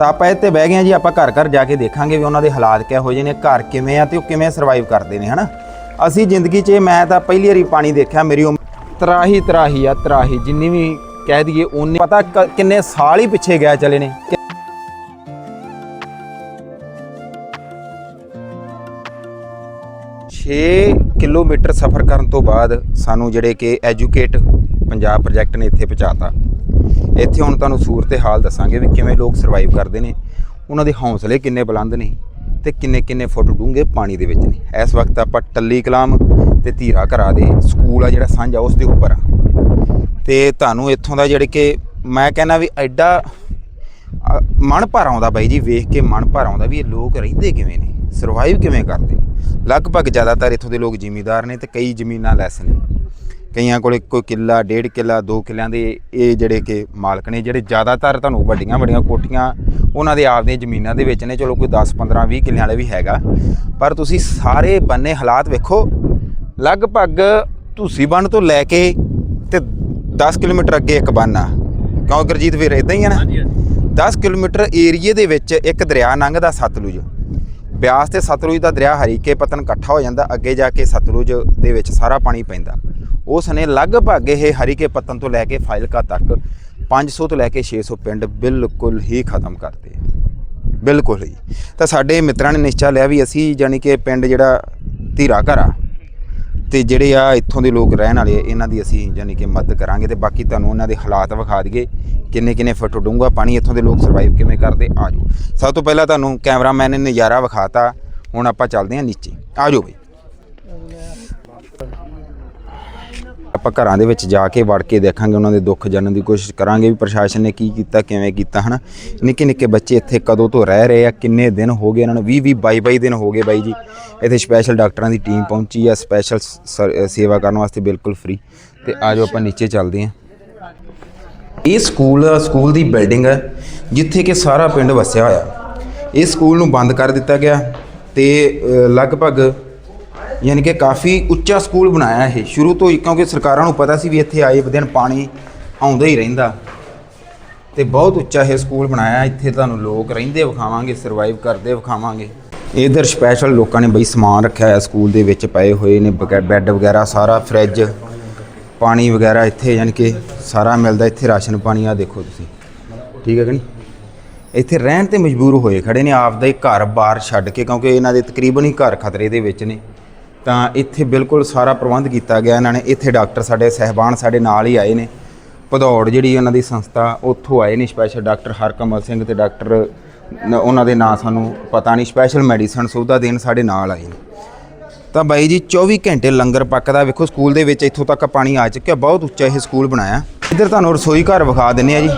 ਤਾਂ ਆਪਾਂ ਇੱਥੇ ਬਹਿ ਗਏ ਹਾਂ ਜੀ, ਆਪਾਂ ਘਰ ਘਰ ਜਾ ਕੇ ਦੇਖਾਂਗੇ ਵੀ ਉਹਨਾਂ ਦੇ ਹਾਲਾਤ ਕਿਹੋ ਜਿਹੇ ਨੇ, ਘਰ ਕਿਵੇਂ ਆ ਤੇ ਉਹ ਕਿਵੇਂ ਸਰਵਾਈਵ ਕਰਦੇ ਨੇ, ਹਨਾ? ਅਸੀਂ ਜ਼ਿੰਦਗੀ 'ਚ, ਮੈਂ ਤਾਂ ਪਹਿਲੀ ਵਾਰੀ ਪਾਣੀ ਦੇਖਿਆ, ਮੇਰੀ ਉਮਰ ਤਰਾਹੀ ਤਰਾਹੀ ਆ, ਤਰਾਹੀ, ਜਿੰਨੀ ਵੀ ਕਹਿ ਦਈਏ ਉਹਨੇ ਪਤਾ ਕਿੰਨੇ ਸਾਲ ਹੀ ਪਿੱਛੇ ਗਿਆ ਚਲੇ ਨੇ। ਛੇ ਕਿਲੋਮੀਟਰ ਸਫ਼ਰ ਕਰਨ ਤੋਂ ਬਾਅਦ ਸਾਨੂੰ ਜਿਹੜੇ ਕਿ ਐਜੂਕੇਟ ਪੰਜਾਬ ਪ੍ਰੋਜੈਕਟ ਨੇ ਇੱਥੇ ਪਹੁੰਚਾਤਾ। ਇੱਥੇ ਹੁਣ ਤੁਹਾਨੂੰ ਸੂਰਤ ਹਾਲ ਦੱਸਾਂਗੇ ਵੀ ਕਿਵੇਂ ਲੋਕ ਸਰਵਾਈਵ ਕਰਦੇ ਨੇ, ਉਹਨਾਂ ਦੇ ਹੌਸਲੇ ਕਿੰਨੇ ਬੁਲੰਦ ਨੇ ਤੇ ਕਿੰਨੇ ਕਿੰਨੇ ਫੁੱਟ ਡੂੰਘੇ ਪਾਣੀ ਦੇ ਵਿੱਚ ਨੇ। ਇਸ ਵਕਤ ਆਪਾਂ ਟੱਲੀ ਕਲਾਮ ਤੇ ਧੀਰਾ ਘਰਾ ਦੇ ਸਕੂਲ ਆ ਜਿਹੜਾ ਸਾਂਝਾ ਉਸ ਦੇ ਉੱਪਰ ਆ। ਤੇ ਤੁਹਾਨੂੰ ਇੱਥੋਂ ਦਾ ਜਿਹੜੇ ਕਿ ਮੈਂ ਕਹਿੰਦਾ ਵੀ ਐਡਾ ਮਨ ਭਰ ਆਉਂਦਾ ਬਾਈ ਜੀ, ਵੇਖ ਕੇ ਮਨ ਭਰ ਆਉਂਦਾ ਵੀ ਇਹ ਲੋਕ ਰਹਿੰਦੇ ਕਿਵੇਂ ਨੇ। ਸਰਵਾਈਵ ਕਿਵੇਂ ਕਰਦੇ? ਨੇ ਲਗਭਗ ਜ਼ਿਆਦਾਤਰ ਇੱਥੋਂ ਦੇ ਲੋਕ ਜ਼ਿਮੀਂਦਾਰ ਨੇ ਤੇ ਕਈ ਜ਼ਮੀਨਾਂ ਲੈਸ ਨੇ। ਕਈਆਂ ਕੋਲੇ ਕੋਈ ਕਿੱਲਾ ਡੇਢ ਕਿੱਲਾ ਦੋ ਕਿੱਲਿਆਂ ਦੇ ਇਹ ਜਿਹੜੇ ਕਿ ਮਾਲਕ ਨੇ ਜਿਹੜੇ ਜ਼ਿਆਦਾਤਰ ਤੁਹਾਨੂੰ ਵੱਡੀਆਂ ਵੱਡੀਆਂ ਕੋਠੀਆਂ ਉਹਨਾਂ ਦੇ ਆਪਦੀਆਂ ਜ਼ਮੀਨਾਂ ਦੇ ਵਿੱਚ ਨੇ। ਚਲੋ ਕੋਈ 10 15 20 ਕਿੱਲਿਆਂ ਵਾਲੇ ਵੀ ਹੈਗਾ। ਪਰ ਤੁਸੀਂ ਸਾਰੇ ਬੰਨੇ ਹਾਲਾਤ ਵੇਖੋ। ਲਗਭਗ ਧੂਸੀ ਬੰਨ ਤੋਂ ਲੈ ਕੇ ਤੇ 10 ਕਿਲੋਮੀਟਰ ਅੱਗੇ ਇੱਕ ਬੰਨ ਆ। ਕਿਉਂ ਗੁਰਜੀਤ ਵੀਰ ਇਦਾਂ ਹੀ ਆ ਨਾ? 10 ਕਿਲੋਮੀਟਰ ਏਰੀਏ ਦੇ ਵਿੱਚ ਇੱਕ ਦਰਿਆ ਲੰਘਦਾ ਸਤਲੁਜ। ਬਿਆਸ ਤੇ ਸਤਲੁਜ ਦਾ ਦਰਿਆ ਹਰੀਕੇ ਪਤਨ ਇਕੱਠਾ ਹੋ ਜਾਂਦਾ, ਅੱਗੇ ਜਾ ਕੇ ਸਤਲੁਜ ਦੇ ਵਿੱਚ ਸਾਰਾ ਪਾਣੀ ਪੈਂਦਾ। ਉਸ ਨੇ ਲਗਭਗ ਇਹ ਹਰੀਕੇ ਪਤਨ ਤੋਂ ਲੈ ਕੇ ਫਾਇਲਕਾ ਤੱਕ 500 ਤੋਂ ਲੈ ਕੇ 600 ਪਿੰਡ ਬਿਲਕੁਲ ਹੀ ਖਤਮ ਕਰਤੇ। ਬਿਲਕੁਲ ਹੀ। ਤਾਂ ਸਾਡੇ ਮਿੱਤਰਾਂ ਨੇ ਨਿਸ਼ਚਾ ਲਿਆ ਵੀ ਅਸੀਂ ਜਾਨੀ ਕਿ ਪਿੰਡ ਜਿਹੜਾ ਧੀਰਾ ਘਰਾ ਤੇ ਜਿਹੜੇ ਆ ਇੱਥੋਂ ਦੇ ਲੋਕ ਰਹਿਣ ਵਾਲੇ ਇਹਨਾਂ ਦੀ ਅਸੀਂ ਜਾਨੀ ਕਿ ਮਦਦ ਕਰਾਂਗੇ ਤੇ ਬਾਕੀ ਤੁਹਾਨੂੰ ਉਹਨਾਂ ਦੇ ਹਾਲਾਤ ਵਿਖਾ ਦਈਏ, ਕਿੰਨੇ ਕਿੰਨੇ ਫੁੱਟ ਡੂੰਘਾ ਪਾਣੀ ਇੱਥੋਂ ਦੇ ਲੋਕ ਸਰਵਾਈਵ ਕਿਵੇਂ ਕਰਦੇ, ਆ ਜਾਓ। ਸਭ ਤੋਂ ਪਹਿਲਾਂ ਤੁਹਾਨੂੰ ਕੈਮਰਾਮੈਨ ਨੇ ਨਜ਼ਾਰਾ ਵਿਖਾਤਾ, ਹੁਣ ਆਪਾਂ ਚੱਲਦੇ ਹਾਂ ਨੀਚੇ। ਆ ਜਾਓ ਬਈ। ਆਪਾਂ ਘਰਾਂ ਦੇ ਵਿੱਚ ਜਾ ਕੇ ਵੜ ਕੇ ਦੇਖਾਂਗੇ ਉਹਨਾਂ ਦੇ ਦੁੱਖ ਜਾਣਨ ਦੀ ਕੋਸ਼ਿਸ਼ ਕਰਾਂਗੇ ਵੀ ਪ੍ਰਸ਼ਾਸਨ ਨੇ ਕੀ ਕੀਤਾ, ਕਿਵੇਂ ਕੀਤਾ, ਹਨਾ? ਨਿੱਕੇ ਨਿੱਕੇ ਬੱਚੇ ਇੱਥੇ ਕਦੋਂ ਤੋਂ ਰਹਿ ਰਹੇ ਆ, ਕਿੰਨੇ ਦਿਨ ਹੋ ਗਏ ਇਹਨਾਂ ਨੂੰ? 20 20 22 22 ਦਿਨ ਹੋ ਗਏ ਬਾਈ ਜੀ। ਇੱਥੇ ਸਪੈਸ਼ਲ ਡਾਕਟਰਾਂ ਦੀ ਟੀਮ ਪਹੁੰਚੀ ਆ ਸਪੈਸ਼ਲ ਸੇਵਾ ਕਰਨ ਵਾਸਤੇ ਬਿਲਕੁਲ ਫ੍ਰੀ ਤੇ ਆਜੋ ਆਪਾਂ ਨੀਚੇ ਚੱਲਦੇ ਹਾਂ ਇਹ ਸਕੂਲ ਸਕੂਲ ਦੀ ਬਿਲਡਿੰਗ ਹੈ ਜਿੱਥੇ ਕਿ ਸਾਰਾ ਪਿੰਡ ਵਸਿਆ ਹੋਇਆ। ਇਹ ਸਕੂਲ ਨੂੰ ਬੰਦ ਕਰ ਦਿੱਤਾ ਗਿਆ ਤੇ ਲਗਭਗ ਯਾਨੀ ਕਿ ਕਾਫੀ ਉੱਚਾ ਸਕੂਲ ਬਣਾਇਆ ਇਹ। ਸ਼ੁਰੂ ਤੋਂ ਹੀ, ਕਿਉਂਕਿ ਸਰਕਾਰਾਂ ਨੂੰ ਪਤਾ ਸੀ ਵੀ ਇੱਥੇ ਆਏ ਦਿਨ ਪਾਣੀ ਆਉਂਦਾ ਹੀ ਰਹਿੰਦਾ। ਤੇ ਬਹੁਤ ਉੱਚਾ ਇਹ ਸਕੂਲ ਬਣਾਇਆ। ਇੱਥੇ ਤੁਹਾਨੂੰ ਲੋਕ ਰਹਿੰਦੇ ਵਿਖਾਵਾਂਗੇ ਸਰਵਾਈਵ ਕਰਦੇ ਵਿਖਾਵਾਂਗੇ। ਇਧਰ ਸਪੈਸ਼ਲ ਲੋਕਾਂ ਨੇ ਬਈ ਸਮਾਨ ਰੱਖਿਆ ਹੋਇਆ ਸਕੂਲ ਦੇ ਵਿੱਚ, ਪਏ ਹੋਏ ਨੇ ਬਗੈ- ਬੈੱਡ ਵਗੈਰਾ, ਸਾਰਾ ਫ੍ਰਿਜ ਪਾਣੀ ਵਗੈਰਾ ਇੱਥੇ, ਯਾਨੀ ਕਿ ਸਾਰਾ ਮਿਲਦਾ। ਇੱਥੇ ਰਾਸ਼ਨ ਪਾਣੀ ਆ ਦੇਖੋ ਤੁਸੀਂ। ਠੀਕ ਹੈ ਕਿ ਨਹੀਂ? ਇੱਥੇ ਰਹਿਣ ਤੇ ਮਜਬੂਰ ਹੋਏ ਖੜੇ ਨੇ। ਆਪਦਾ ਹੀ ਘਰ-ਬਾਰ ਛੱਡ ਕੇ, ਕਿਉਂਕਿ ਇਹਨਾਂ ਦੇ ਤਕਰੀਬਨ ਹੀ ਘਰ ਖਤਰੇ ਦੇ ਵਿੱਚ ਨੇ। ਤਾਂ ਇੱਥੇ ਬਿਲਕੁਲ ਸਾਰਾ ਪ੍ਰਬੰਧ ਕੀਤਾ ਗਿਆ। ਇਹਨਾਂ ਨੇ ਇੱਥੇ ਡਾਕਟਰ ਸਾਡੇ ਸਹਿਬਾਨ ਸਾਡੇ ਨਾਲ ਹੀ ਆਏ ਨੇ। ਭਦੌੜ ਜਿਹੜੀ ਉਹਨਾਂ ਦੀ ਸੰਸਥਾ ਉੱਥੋਂ ਆਏ ਨੇ ਸਪੈਸ਼ਲ ਡਾਕਟਰ ਹਰਕਮਲ ਸਿੰਘ ਤੇ ਡਾਕਟਰ ਉਹਨਾਂ ਦੇ ਨਾਂ ਸਾਨੂੰ ਪਤਾ ਨਹੀਂ। ਸਪੈਸ਼ਲ ਮੈਡੀਸਨ ਸੁਵਿਧਾ ਦੇਣ ਸਾਡੇ ਨਾਲ ਆਏ ਨੇ। ਤਾਂ ਬਾਈ ਜੀ 24 ਘੰਟੇ ਲੰਗਰ ਪੱਕਦਾ। ਵੇਖੋ ਸਕੂਲ ਦੇ ਵਿੱਚ ਇੱਥੋਂ ਤੱਕ ਪਾਣੀ ਆ ਚੁੱਕਿਆ। ਬਹੁਤ ਉੱਚਾ ਇਹ ਸਕੂਲ ਬਣਾਇਆ। ਇੱਧਰ ਤੁਹਾਨੂੰ ਰਸੋਈ ਘਰ ਵਿਖਾ ਦਿੰਨੇ ਆ ਜੀ।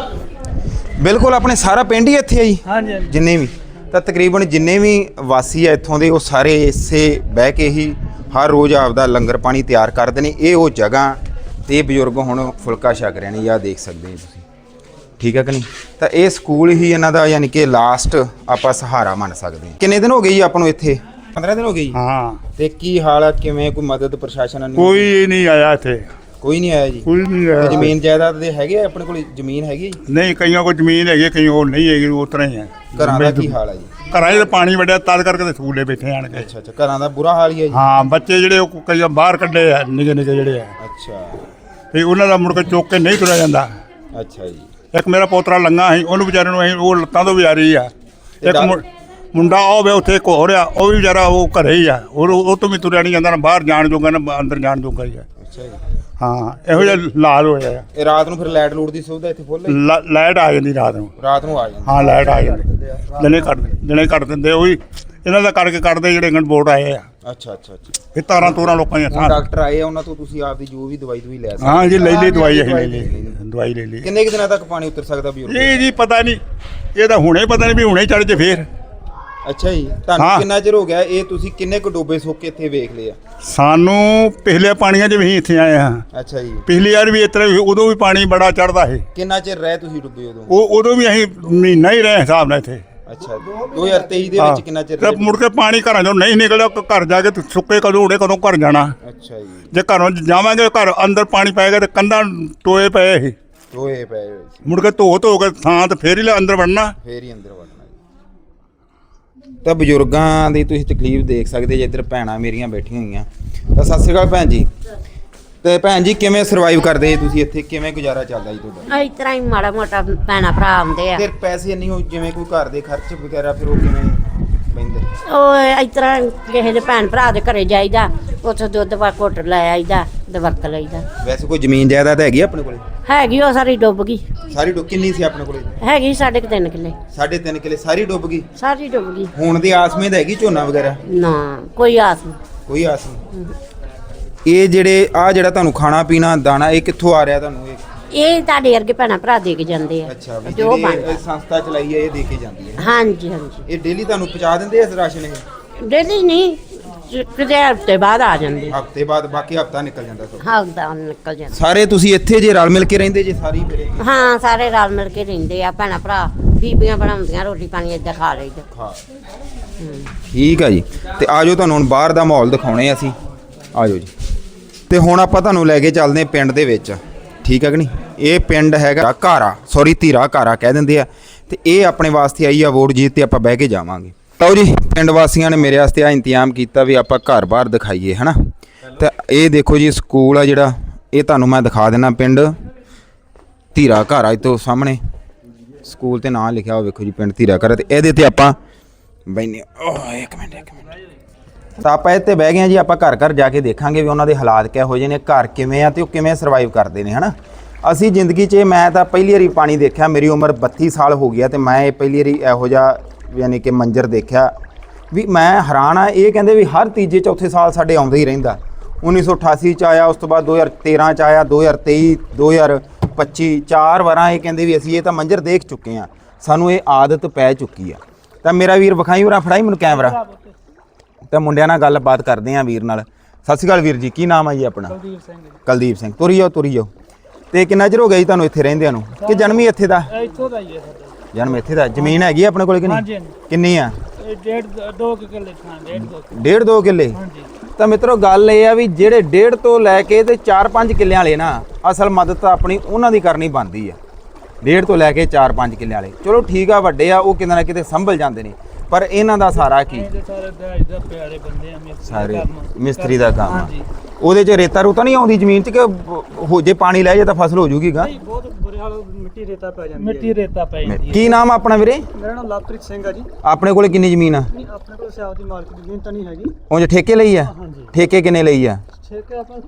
ਬਿਲਕੁਲ ਆਪਣੇ ਸਾਰਾ ਪਿੰਡ ਹੀ ਇੱਥੇ ਆ ਜੀ। ਹਾਂਜੀ। ਜਿੰਨੇ ਵੀ ਤਾਂ ਤਕਰੀਬਨ ਜਿੰਨੇ ਵੀ ਵਾਸੀ ਆ ਇੱਥੋਂ ਦੇ ਉਹ ਸਾਰੇ ਇਸੇ ਬਹਿ ਕੇ ਹੀ ਹਰ ਰੋਜ਼ ਆਪਦਾ ਲੰਗਰ ਪਾਣੀ ਤਿਆਰ ਕਰਦੇ ਨੇ। ਇਹ ਉਹ ਜਗ੍ਹਾ ਤੇ ਬਜ਼ੁਰਗ ਹੁਣ ਫੁਲਕਾ ਛਕ ਰਹੇ ਨੇ ਆਹ ਦੇਖ ਸਕਦੇ ਹੋ ਤੁਸੀਂ। ਠੀਕ ਹੈ ਕਿ ਨਹੀਂ? ਤਾਂ ਇਹ ਸਕੂਲ ਹੀ ਇਹਨਾਂ ਦਾ ਯਾਨੀ ਕਿ ਲਾਸਟ ਆਪਾਂ ਸਹਾਰਾ ਮੰਨ ਸਕਦੇ ਹਾਂ। ਕਿੰਨੇ ਦਿਨ ਹੋ ਗਏ ਜੀ ਆਪਾਂ ਨੂੰ ਇੱਥੇ? 15 ਦਿਨ ਹੋ ਗਏ ਜੀ? ਹਾਂ। ਤੇ ਕੀ ਹਾਲ ਆ ਕਿਵੇਂ ਕੋਈ ਮਦਦ ਪ੍ਰਸ਼ਾਸਨ ਨੇ? ਕੋਈ ਨਹੀਂ ਆਇਆ ਇੱਥੇ। ਕੋਈ ਨਹੀਂ ਆਇਆ ਜੀ। ਕੋਈ ਨਹੀਂ ਆਇਆ ਜ਼ਮੀਨ ਜਾਇਦਾਦ ਦੇ ਹੈਗੇ ਆ? ਆਪਣੇ ਕੋਲ ਜ਼ਮੀਨ ਹੈਗੀ ਆ ਜੀ? ਨਹੀਂ ਕਈਆਂ ਕੋਲ ਜ਼ਮੀਨ ਹੈਗੀ ਕਈ ਕੋਲ ਨਹੀਂ ਹੈਗੀ ਉਸ ਤਰ੍ਹਾਂ ਹੀ ਹੈ ਘਰਾਂ ਦਾ ਕੀ ਹਾਲ ਆ ਜੀ? ਘਰਾਂ 'ਚ ਪਾਣੀ ਵੱਡਿਆ ਤਦ ਕਰਕੇ ਤੇ ਸਕੂਲੇ ਬੈਠੇ ਆਣ ਕੇ। ਅੱਛਾ ਅੱਛਾ ਘਰਾਂ ਦਾ ਬੁਰਾ ਹਾਲ ਹੀ ਹੈ ਜੀ। ਹਾਂ ਬੱਚੇ ਜਿਹੜੇ ਉਹ ਕਈ ਬਾਹਰ ਕੱਢੇ ਆ ਨਿੱਕੇ ਨਿੱਕੇ ਜਿਹੜੇ ਆ। ਅੱਛਾ। ਤੇ ਉਹਨਾਂ ਦਾ ਮੁੜ ਕੇ ਚੁੱਕ ਕੇ ਨਹੀਂ ਤੁਰਿਆ ਜਾਂਦਾ। ਅੱਛਾ ਜੀ। ਇੱਕ ਮੇਰਾ ਪੋਤਰਾ ਲੰਗਾ ਸੀ ਉਹਨੂੰ ਵਿਚਾਰੇ ਨੂੰ ਅਸੀਂ ਉਹ ਲੱਤਾਂ ਤੋਂ ਵਿਚਾਰੀ ਆ। ਇੱਕ ਮੁੰਡਾ ਉਹ ਵੇ ਉੱਥੇ ਇੱਕ ਹੋਰ ਆ ਉਹ ਵੀ ਵਿਚਾਰਾ ਉਹ ਘਰੇ ਹੀ ਆ। ਉਹ ਉਹ ਤੋਂ ਵੀ ਤੁਰਿਆ ਨਹੀਂ ਜਾਂਦਾ ਨਾ ਬਾਹਰ ਜਾਣ ਜੋਗਾ ਨਾ ਅੰਦਰ ਜਾਣ ਜੋਗਾ ਹੀ ਆ। ਅੱਛਾ ਜੀ। ਹਾਂ ਇਹੋ ਜਿਹਾ ਲਾਲ ਹੋਇਆ ਆ। ਇਹ ਰਾਤ ਨੂੰ ਫਿਰ ਲਾਈਟ ਲੂਟ ਦੀ ਸੁਵਿਧਾ ਇੱਥੇ ਫੁੱਲ ਹੈ? ਲ- ਲਾਈਟ ਆ ਜਾਂਦੀ ਰਾਤ ਨੂੰ। ਰਾਤ ਨੂੰ ਆ ਜਾਂਦੀ। ਹਾਂ ਲਾਈਟ ਆ ਜਾਂਦੀ। ਦਿਨੇ ਕੱਟ ਦਿਨੇ ਕੱਟ ਦਿੰਦੇ ਉਹ। ਵੀ ਇਹਨਾਂ ਦਾ ਕਰਕੇ ਕੱਢਦੇ ਜਿਹੜੇ ਗੰਡ ਬੋਰਡ ਆਏ ਆ। ਅੱਛਾ ਅੱਛਾ ਅੱਛਾ। ਇਹ ਤਾਰਾਂ ਤੋਰਾਂ ਲੋਕਾਂ ਦੀਆਂ ਹੁਣ ਥਾਂ। ਡਾਕਟਰ ਆਏ ਆ ਉਹਨਾਂ ਤੋਂ ਤੁਸੀਂ ਆਪਦੀ ਜੋ ਵੀ ਦਵਾਈ ਦਵਾਈ ਲੈ ਸਕਦੇ ਹਾਂ ਜੀ ਲੈ ਲਈ ਦਵਾਈ ਅਸੀਂ ਲੈ ਲਈ। ਦਵਾਈ ਲੈ ਲਈ। ਕਿੰਨੇ ਕੁ ਦਿਨਾਂ ਤੱਕ ਪਾਣੀ ਉਤਰ ਸਕਦਾ ਵੀ ਇਹ ਜੀ ਪਤਾ ਨਹੀਂ। ਇਹ ਤਾਂ ਹੁਣੇ ਪਤਾ ਨਹੀਂ ਵੀ ਹੁਣੇ ਚੜ ਜੇ ਫੇਰ। ਅੱਛਾ ਜੀ ਤੁਹਾਨੂੰ ਹਾਂ। ਕਿੰਨਾ ਚਿਰ ਹੋ ਗਿਆ ਇਹ ਤੁਸੀਂ ਕਿੰਨੇ ਕੁ ਡੋਬੇ ਸੁੱਕ ਇੱਥੇ ਵੇਖ ਲਏ ਆ? ਸਾਨੂੰ ਪਿਛਲੇ ਪਾਣੀਆਂ 'ਚ ਵੀ ਇੱਥੇ ਆਏ ਹਾਂ। ਅੱਛਾ ਜੀ। ਪਿਛਲੀ ਵਾਰ ਵੀ ਇਸ ਤਰ੍ਹਾਂ ਹੀ ਉਦੋਂ ਵੀ ਪਾਣੀ ਬੜਾ ਚੜਦਾ ਸੀ। ਕਿੰਨਾ ਚਿਰ ਰਹਿ ਤੁਸੀਂ ਡੁੱਬੇ ਉਦੋਂ? ਉਹ ਉਦੋਂ ਵੀ ਅਸੀਂ ਮਹੀਨਾ ਹੀ ਰਹੇ ਹਿਸਾਬ ਨਾਲ ਇੱਥੇ। ਅੱਛਾ 2023 ਦੇ। ਵਿੱਚ ਕਿੰਨਾ ਚਿਰ ਤੇ ਰਹੇ? ਮੁੜ ਕੇ ਪਾਣੀ ਘਰਾਂ ਚੋਂ ਨਹੀਂ ਨਿਕਲਿਆ ਕ- ਘਰ ਜਾ ਕੇ ਤੇ ਸੁੱਕੇ ਕਦੋਂ ਉੜੇ ਕਦੋਂ ਘਰ ਜਾਣਾ। ਅੱਛਾ ਜੀ। ਜੇ ਘਰੋਂ ਜਾਵਾਂਗੇ ਘਰ ਅੰਦਰ ਪਾਣੀ ਪਏਗਾ ਤੇ ਕੰਧਾਂ ਟੋਏ ਪਏ ਸੀ। ਟੋਏ ਪਏ ਹੋਏ ਸੀ। ਮੁੜ ਕੇ ਧੋ ਧੋ ਕੇ ਥਾਂ ਤੇ ਫੇਰ ਹੀ ਲੈ ਅੰਦਰ ਵੜਨਾ। ਫੇਰ ਹੀ ਅੰਦਰ ਤਾਂ ਬਜ਼ੁਰਗਾਂ ਦੀ ਤੁਸੀਂ ਤਕਲੀਫ ਦੇਖ ਸਕਦੇ ਜੇ ਇੱਧਰ ਭੈਣਾਂ ਮੇਰੀਆਂ ਬੈਠੀਆਂ ਹੋਈਆਂ। ਤਾਂ ਸਤਿ ਸ਼੍ਰੀ ਅਕਾਲ ਭੈਣ ਜੀ। ਤੇ ਭੈਣ ਜੀ ਕਿਵੇਂ ਸਰਵਾਈਵ ਕਰਦੇ ਜੀ ਤੁਸੀਂ ਇੱਥੇ? ਕਿਵੇਂ ਗੁਜ਼ਾਰਾ ਚੱਲਦਾ ਜੀ ਤੁਹਾਡਾ? ਇਸ ਤਰ੍ਹਾਂ ਹੀ ਮਾੜਾ ਮੋਟਾ ਭੈਣਾ ਭਰਾ ਆਉਂਦੇ ਆ। ਫਿਰ ਪੈਸੇ ਨਹੀਂ ਹੋ ਜਿਵੇਂ ਕੋਈ ਘਰ ਦੇ ਖਰਚ ਵਗੈਰਾ ਫਿਰ ਉਹ ਕਿਵੇਂ ਪੈਂਦੇ? ਉਹ ਇਸ ਤਰ੍ਹਾਂ ਕਿਸੇ ਦੇ ਭੈਣ ਭਰਾ ਦੇ ਘਰੇ ਜਾਈਦਾ ਉੱਥੇ ਦੁੱਧ ਪਾ ਘੁੱਟ ਲੈ ਆਈਦਾ। ਤੇ ਵਰਤ ਲਈਦਾ ਵੈਸੇ ਕੋਈ ਜ਼ਮੀਨ ਜਾਇਦਾਦ ਹੈਗੀ ਆ ਆਪਣੇ ਕੋਲੇ? ਹੈਗੀ ਉਹ ਸਾਰੀ ਡੁੱਬ ਗਈ। ਸਾਰੀ ਡੁੱਬ ਕਿੰਨੀ ਸੀ ਆਪਣੇ ਕੋਲੇ? ਹੈਗੀ ਸਾਡੇ ਕੁ ਤਿੰਨ ਕਿੱਲੇ। ਸਾਢੇ ਤਿੰਨ ਕਿਲੇ ਸਾਰੀ ਡੁੱਬ ਗਈ? ਸਾਰੀ ਡੁੱਬ ਗਈ। ਹੁਣ ਦੀ ਆਸਮੇਦ ਹੈਗੀ ਝੋਨਾ ਵਗੈਰਾ? ਨਾ ਕੋਈ ਆਸ ਨਹੀਂ। ਕੋਈ ਆਸ ਨਹੀਂ? ਇਹ ਜਿਹੜੇ ਆ ਜਿਹੜਾ ਤੁਹਾਨੂੰ ਖਾਣਾ ਪੀਣਾ ਦਾਣਾ ਇਹ ਕਿੱਥੋਂ ਆ ਰਿਹਾ ਤੁਹਾਨੂੰ ਇਹ? ਇਹ ਤੁਹਾਡੇ ਵਰਗੇ ਭੈਣਾ ਭਰਾ ਦੇ ਕੇ ਜਾਂਦੇ ਆ। ਅੱਛਾ ਵੀ ਜੋ ਜਿਹੜੀ ਬਣਦਾ। ਇਹ ਸੰਸਥਾ ਚਲਾਈ ਹੈ ਇਹ ਦੇ ਕੇ ਜਾਂਦੀ ਹੈ। ਹਾਂਜੀ ਹਾਂਜੀ। ਇਹ ਡੇਲੀ ਤੁਹਾਨੂੰ ਪਹੁੰਚਾ ਦਿੰਦੇ ਆ ਇਸ ਰਾਸ਼ਨ ਇਹ? ਡੇਲੀ ਨਹੀਂ ਕਿਤੇ ਹਫ਼ਤੇ ਬਾਅਦ ਆ ਜਾਂਦੇ। ਹਫ਼ਤੇ ਬਾਅਦ ਬਾਕੀ ਹਫਤਾ ਨਿਕਲ ਜਾਂਦਾ ਤੁਹਾਡਾ ਹਾਂ ਦਾ ਨਿਕਲ ਜਾਂਦੇ। ਸਾਰੇ ਤੁਸੀਂ ਇੱਥੇ ਜੇ ਰਲ ਮਿਲ ਕੇ ਰਹਿੰਦੇ ਜੇ ਸਾਰੀ ਮੇਰੇ ਹਾਂ ਸਾਰੇ ਰਲ ਮਿਲ ਕੇ ਰਹਿੰਦੇ ਆ ਭੈਣਾ ਭਰਾ ਬੀਬੀਆਂ ਬਣਾਉਂਦੀਆਂ ਰੋਟੀ ਪਾਣੀ ਏਦਾਂ ਖਾ ਲਈਦਾ। ਖਾ। ਠੀਕ ਆ ਜੀ। ਤੇ ਆਜੋ ਤੁਹਾਨੂੰ ਹੁਣ ਬਾਹਰ ਦਾ ਮਾਹੌਲ ਦਿਖਾਉਣੇ ਆ ਅਸੀਂ। ਆਜੋ ਜੀ। ਤੇ ਹੁਣ ਆਪਾਂ ਤੁਹਾਨੂੰ ਲੈ ਕੇ ਚੱਲਦੇ ਹਾਂ ਪਿੰਡ ਦੇ ਵਿੱਚ। ਠੀਕ ਹੈ ਕਿ ਨਹੀਂ? ਇਹ ਪਿੰਡ ਹੈਗਾ ਘਾਰਾ ਸੌਰੀ ਧੀਰਾ ਘਾਰਾ ਕਹਿ ਦਿੰਦੇ ਆ। ਤੇ ਇਹ ਆਪਣੇ ਵਾਸਤੇ ਆਈ ਆ ਵੋਟ ਜੀਤ ਤੇ ਆਪਾਂ ਬਹਿ ਕੇ ਜਾਵਾਂਗੇ। ਤਾਂ ਜੀ, ਪਿੰਡ ਵਾਸੀਆਂ ਨੇ ਮੇਰੇ ਵਾਸਤੇ ਆ ਇੰਤਜ਼ਾਮ ਕੀਤਾ ਵੀ ਆਪਾਂ ਘਰ ਬਾਹਰ ਦਿਖਾਈਏ, ਹਨਾ? ਤੇ ਇਹ ਦੇਖੋ ਜੀ, ਸਕੂਲ ਆ ਜਿਹੜਾ, ਇਹ ਤੁਹਾਨੂੰ ਮੈਂ ਦਿਖਾ ਦੇਣਾ ਪਿੰਡ। ਧੀਰਾ ਘਰ ਘਾਰਾ ਤੋਂ ਸਾਹਮਣੇ। ਸਕੂਲ ਤੇ ਨਾਂ ਲਿਖਿਆ ਹੋਇਆ, ਵੇਖੋ ਜੀ, ਪਿੰਡ ਧੀਰਾ ਘਰ ਤੇ ਇਹਦੇ ਤੇ ਆਪਾਂ ਬੈਨੇ ਓਹ ਇੱਕ ਮਿੰਟ ਇੱਕ ਮਿੰਟ। ਤਾਂ ਆਪਾਂ ਇੱਥੇ ਬਹਿ ਗਏ ਹਾਂ ਜੀ, ਆਪਾਂ ਘਰ ਘਰ ਜਾ ਕੇ ਦੇਖਾਂਗੇ ਵੀ ਉਹਨਾਂ ਦੇ ਹਾਲਾਤ ਕਿਹੋ ਜਿਹੇ ਨੇ, ਘਰ ਕਿਵੇਂ ਆ ਤੇ ਉਹ ਕਿਵੇਂ ਸਰਵਾਈਵ ਕਰਦੇ ਨੇ, ਹਨਾ? ਅਸੀਂ ਜ਼ਿੰਦਗੀ 'ਚ, ਮੈਂ ਤਾਂ ਪਹਿਲੀ ਵਾਰੀ ਪਾਣੀ ਦੇਖਿਆ, ਮੇਰੀ ਉਮਰ 32 ਸਾਲ ਹੋ ਗਈ ਆ ਤੇ ਮੈਂ ਇਹ ਪਹਿਲੀ ਵਾਰੀ ਇਹੋ ਜਿਹਾ ਯਾਨੀ ਕਿ ਮੰਜ਼ਰ ਦੇਖਿਆ ਵੀ ਮੈਂ ਹੈਰਾਨ ਆ ਇਹ ਕਹਿੰਦੇ ਵੀ ਹਰ ਤੀਜੇ ਚੌਥੇ ਸਾਲ ਸਾਡੇ ਆਉਂਦਾ ਹੀ ਰਹਿੰਦਾ। 1988 ਚ ਆਇਆ ਉਸ ਤੋਂ ਬਾਅਦ 2013 ਚ ਆਇਆ 2023 2025 ਚਾਰ ਵਾਰਾਂ ਇਹ ਕਹਿੰਦੇ ਵੀ ਅਸੀਂ ਇਹ ਤਾਂ ਮੰਜ਼ਰ ਦੇਖ ਚੁੱਕੇ ਆ ਸਾਨੂੰ ਇਹ ਆਦਤ ਪੈ ਚੁੱਕੀ ਆ। ਤਾਂ ਮੇਰਾ ਵੀਰ ਵਿਖਾਈ ਹੋਰਾਂ ਫੜਾਈ ਮੈਨੂੰ ਕੈਮਰਾ। ਤਾਂ ਮੁੰਡਿਆਂ ਨਾਲ ਗੱਲਬਾਤ ਕਰਦੇ ਆਂ ਵੀਰ ਨਾਲ। ਸਤਿ ਸ਼੍ਰੀ ਅਕਾਲ ਵੀਰ ਜੀ ਕੀ ਨਾਮ ਹੈ ਜੀ ਆਪਣਾ? ਕੁਲਦੀਪ ਸਿੰਘ ਕੁਲਦੀਪ ਸਿੰਘ ਤੁਰੀ ਜਾਓ ਤੁਰੀ ਜਾਓ। ਤੇ ਕਿੰਨਾ ਚਿਰ ਹੋ ਗਿਆ ਜੀ ਤੁਹਾਨੂੰ ਇੱਥੇ ਰਹਿੰਦਿਆਂ ਨੂੰ? ਕਿ ਜਨਮ ਹੀ ਇੱਥੇ ਦਾ? ਇੱਥੋਂ ਦਾ ਹੀ ਹੈ ਸਾਡਾ। ਜਨਮ ਇੱਥੇ ਦਾ ਜ਼ਮੀਨ ਹੈਗੀ ਆ ਆਪਣੇ ਕੋਲ ਕਿ ਹਾਂਜੀ, ਨਹੀਂ? ਹਾਂਜੀ। ਕਿੰਨੀ ਆ? ਇਹ ਡੇਢ ਦੋ ਕੁ ਕਿੱਲੇ ਥਾਂ ਡੇਢ ਦੋ ਕੁ। ਡੇਢ ਦੋ ਕਿੱਲੇ? ਹਾਂਜੀ। ਤਾਂ ਮਿੱਤਰੋ ਗੱਲ ਇਹ ਆ ਵੀ ਜਿਹੜੇ ਡੇਢ ਤੋਂ ਲੈ ਕੇ ਤੇ 4-5 ਕਿੱਲਿਆਂ ਵਾਲੇ ਨਾ ਅਸਲ ਮਦਦ ਤਾਂ ਆਪਣੀ ਉਹਨਾਂ ਦੀ ਕਰਨੀ ਬਣਦੀ ਆ। ਡੇਢ ਤੋਂ ਲੈ ਕੇ 4-5 ਕਿੱਲਿਆਂ ਵਾਲੇ। ਚਲੋ ਠੀਕ ਆ ਵੱਡੇ ਆ ਉਹ ਕਿਤੇ ਨਾ ਕਿਤੇ ਸੰਭਲ ਜਾਂਦੇ ਨੇ। ਪਰ ਇਹਨਾਂ ਦਾ ਸਾਰਾ ਕੀ? ਇਹਦੇ ਸਾਰੇ ਦਾਜ ਦਾ ਪਿਆਰੇ ਬੰਦੇ ਆ ਮਿਸਤਰੀ ਦਾ ਕੰਮ। ਮਿਸਤਰੀ ਦਾ ਕੰਮ ਆ। ਹਾਂਜੀ। ਉਹਦੇ 'ਚ ਰੇਤਾ ਰੂਤਾ ਨਹੀਂ ਆਉਂਦੀ ਜ਼ਮੀਨ 'ਚ ਕਿ ਹੋ ਜੇ ਪਾਣੀ ਲੈ ਜੇ ਤਾਂ ਫਸਲ ਹੋ ਜੂਗੀ ਗਾ? ਨਹੀਂ ਬਹੁਤ ਬੁਰੇ ਹਾਲ ਮਿੱਟੀ ਰੇਤਾ ਪੈ ਜਾਂਦੀ ਹੈ ਮਿੱਟੀ ਰੇਤਾ ਪੈ ਜਾਂਦੀ ਹੈ। ਕੀ ਨਾਮ ਆ ਆਪਣਾ ਵੀਰੇ? ਮੇਰਾ ਨਾਮ ਲਵਪ੍ਰੀਤ ਸਿੰਘ ਆ ਜੀ। ਆਪਣੇ ਕੋਲੇ ਕਿੰਨੀ ਜ਼ਮੀਨ ਆ? ਨਹੀਂ ਆਪਣੇ ਕੋਲ ਸਿਆਵ ਦੀ ਮਾਰਕੀਟ ਜ਼ਮੀਨ ਤਾਂ ਨਹੀਂ ਹੈਗੀ। ਉਂਝ ਠੇਕੇ ਲਈ ਆ? ਹਾਂਜੀ। ਠੇਕੇ ਕਿੰਨੇ ਲਈ ਆ? ਛੇਕੇ ਆਪਾਂ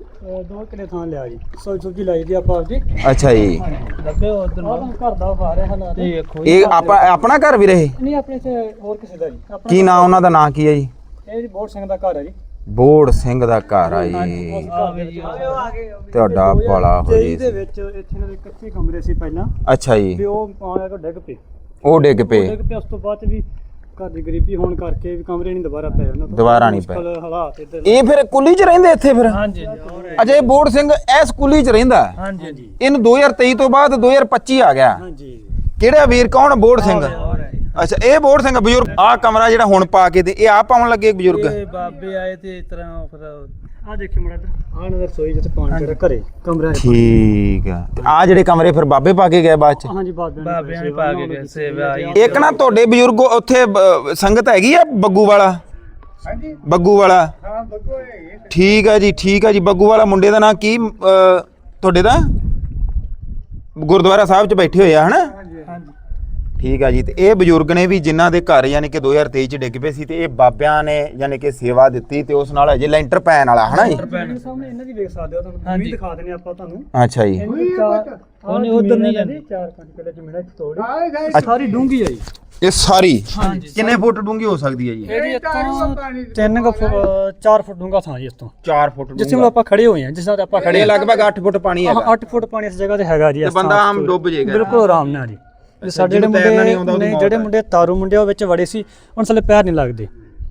ਦੋ ਕਿੱਲੇ ਥਾਂ ਲਿਆ ਜੀ। ਸਬਜ਼ੀ ਸੁਬਜ਼ੀ ਲਾਈ ਦੀ ਆਪਾਂ ਆਪਦੀ। ਅੱਛਾ ਜੀ। ਲੱਗੇ ਉਧਰ ਨੂੰ ਘਰ ਦਾ ਫਾਰੇ ਹਾਲਾਤ। ਇਹ ਦੇਖੋ ਇਹ ਆਪਾਂ ਆਪਣਾ ਘਰ ਵੀਰੇ ਇਹ? ਨਹੀਂ ਆਪਣੇ ਤੇ ਹੋਰ ਕਿਸੇ ਦਾ ਜੀ। ਆਪਣਾ ਕੀ ਨਾਮ ਉਹਨਾਂ ਦਾ ਨਾਂ ਕੀ ਹੈ ਜੀ? ਇਹ ਜੀ ਬੋੜ ਸਿੰਘ ਦਾ ਘਰ ਹੈ ਜੀ। ਬੋੜ ਸਿੰਘ ਦਾ ਘਰ ਆ ਜੀ। ਤੁਹਾਡਾ ਭਲਾ ਹੋ ਜੀ ਦੇ ਵਿੱਚ ਇੱਥੇ ਦੇ ਕੱਚੇ ਕਮਰੇ ਸੀ ਪਹਿਲਾਂ। ਅੱਛਾ ਜੀ। ਉਹ ਆਇਆ ਕੋ ਡਿੱਗ ਪਏ। ਉਹ ਡਿੱਗ ਪਏ। ਡਿੱਗ ਪਏ ਉਸ ਤੋਂ ਬਾਅਦ ਵੀ ਘਰ ਦੀ ਗਰੀਬੀ ਹੋਣ ਕਰਕੇ ਵੀ ਕਮਰੇ ਨਹੀਂ ਦੁਬਾਰਾ ਪਏ ਉਹਨਾਂ ਤੋਂ। ਦੁਬਾਰਾ ਨਹੀਂ ਪਏ। ਮੁਸ਼ਕਲ ਹਾਲਾਤ ਇੱਧਰ ਇਹ ਫਿਰ ਕੁੱਲੀ 'ਚ ਰਹਿੰਦੇ ਇੱਥੇ ਫਿਰ? ਹਾਂਜੀ ਅਜੇ ਬੋੜ ਸਿੰਘ ਇਸ ਕੁੱਲੀ 'ਚ ਰਹਿੰਦਾ ਹਾਂਜੀ ਹਾਂਜੀ। ਇਹਨੂੰ 2023 ਤੋਂ ਬਾਅਦ 2025 ਆ ਗਿਆ। ਹਾਂਜੀ। ਕਿਹੜਾ ਵੀਰ ਕੌਣ? ਬੋੜ ਸਿੰਘ। ਅੱਛਾ ਇਹ ਬੋੜ ਸਿੰਘ ਬਜ਼ੁਰਗ। ਆ ਕਮਰਾ ਜਿਹੜਾ ਹੁਣ ਪਾ ਕੇ ਤੇ ਇਹ ਆ ਪਾਉਣ ਲੱਗੇ ਬਜ਼ੁਰਗ? ਇਹ ਬਾਬੇ ਆਏ ਤੇ ਇਸ ਤਰ੍ਹਾਂ ਫਿਰ ਆ ਦੇਖੀ ਇੱਧਰ ਆਹ ਨਜ਼ਰ ਸੋਈ ਜਿੱਥੇ ਪਾਣੀ ਘਰੇ ਕਮਰਾ ਹੈ ਠੀਕ ਆ। ਆ ਜਿਹੜੇ ਕਮਰੇ ਫਿਰ ਬਾਬੇ ਪਾ ਕੇ ਗਏ ਬਾਅਦ ਚ? ਹਾਂਜੀ ਬਾਬਿਆਂ ਬਾਬਿਆਂ ਨੇ ਪਾ ਕੇ ਗਏ ਸੇਵਾ ਆਈ। ਇੱਕ ਨਾ ਤੁਹਾਡੇ ਬਜ਼ੁਰਗ ਉੱਥੇ ਬ- ਸੰਗਤ ਹੈਗੀ ਆ ਬੱਗੂ ਵਾਲਾ? ਹਾਂਜੀ। ਬੱਗੂ ਵਾਲਾ? ਹਾਂ ਬੱਗੋ ਹੈ ਠੀਕ ਆ ਜੀ ਠੀਕ ਆ ਜੀ ਬੱਗੂ ਵਾਲਾ ਮੁੰਡੇ ਦਾ ਨਾਂ ਕੀ ਅ, ਤੁਹਾਡੇ ਦਾ? ਗੁਰਦੁਆਰਾ ਸਾਹਿਬ ਚ ਬੈਠੇ ਹੋਏ ਆ ਹਨਾ? ਠੀਕ ਆ ਜੀ ਤੇ ਇਹ ਬਜ਼ੁਰਗ ਨੇ ਵੀ ਜਿਨ੍ਹਾਂ ਦੇ ਘਰ ਯਾਨੀ ਕਿ 2023 ਚ ਡਿੱਗ ਪਏ ਸੀ ਤੇ ਇਹ ਬਾਬਿਆਂ ਨੇ ਯਾਨੀ ਕਿ ਸੇਵਾ ਦਿੱਤੀ ਤੇ ਉਸ ਨਾਲ ਅਜੇ ਲੈਂਟਰ ਪੈਣ ਵਾਲਾ ਹਨਾ ਜੀ? ਮੇਰੇ ਸਾਹਮਣੇ ਇਹਨਾਂ ਦੀ ਵੇਖ ਸਕਦੇ ਹੋ ਤੁਹਾਨੂੰ ਵੀ ਦਿਖਾ ਦਿੰਦੇ ਆਪਾਂ ਤੁਹਾਨੂੰ। ਅੱਛਾ ਜੀ। ਉਹਨੇ ਉਧਰ ਨਹੀਂ ਜਾਂਦੀ 4-5 ਕਿਲੇ ਜ਼ਮੀਨ ਇੱਥੇ ਤੋੜੀ। ਸਾਰੀ ਡੂੰਗੀ ਆ ਜੀ। ਇਹ ਸਾਰੀ? ਕਿੰਨੇ ਫੁੱਟ ਡੂੰਗੀ ਹੋ ਸਕਦੀ ਹੈ ਜੀ? ਇਹਦੀ ਇੱਥੋਂ ਤਿੰਨ ਕੁ ਫੁੱਟ 4 ਫੁੱਟ ਡੂੰਗਾ ਥਾਂ ਜੀ ਇਸ ਤੋਂ। 4 ਫੁੱਟ ਜਿਸ ਆਪਾਂ ਖੜੇ ਹੋਏ ਹਾਂ ਜਿਸ ਨਾਲ ਆਪਾਂ ਖੜੇ ਇਹ ਲਗਭਗ 8 ਫੁੱਟ ਪਾਣੀ ਹੈਗਾ। 8 ਫੁੱਟ ਪਾਣੀ ਇਸ ਜਗ੍ਹਾ ਤੇ ਹੈਗਾ ਜੀ ਤੇ ਇਸ ਬੰਦਾ ਥਾਂ ਆਮ ਤੇ। ਡੁੱਬ ਜਾਏਗਾ ਬਿਲਕੁਲ ਆਰਾਮ ਨਾਲ ਜੀ। ਤੇ ਸਾਡੇ ਜਿਹੜੇ ਮੁੰਡੇ ਮੌਤ ਜਿਹੜੇ। ਮੁੰਡੇ ਤਾਰੂ ਮੁੰਡੇ ਉਹ ਵਿੱਚ ਵੜੇ ਸੀ ਉਹਨਾਂ ਥੱਲੇ ਪੈਰ ਨਹੀਂ ਲੱਗਦੇ।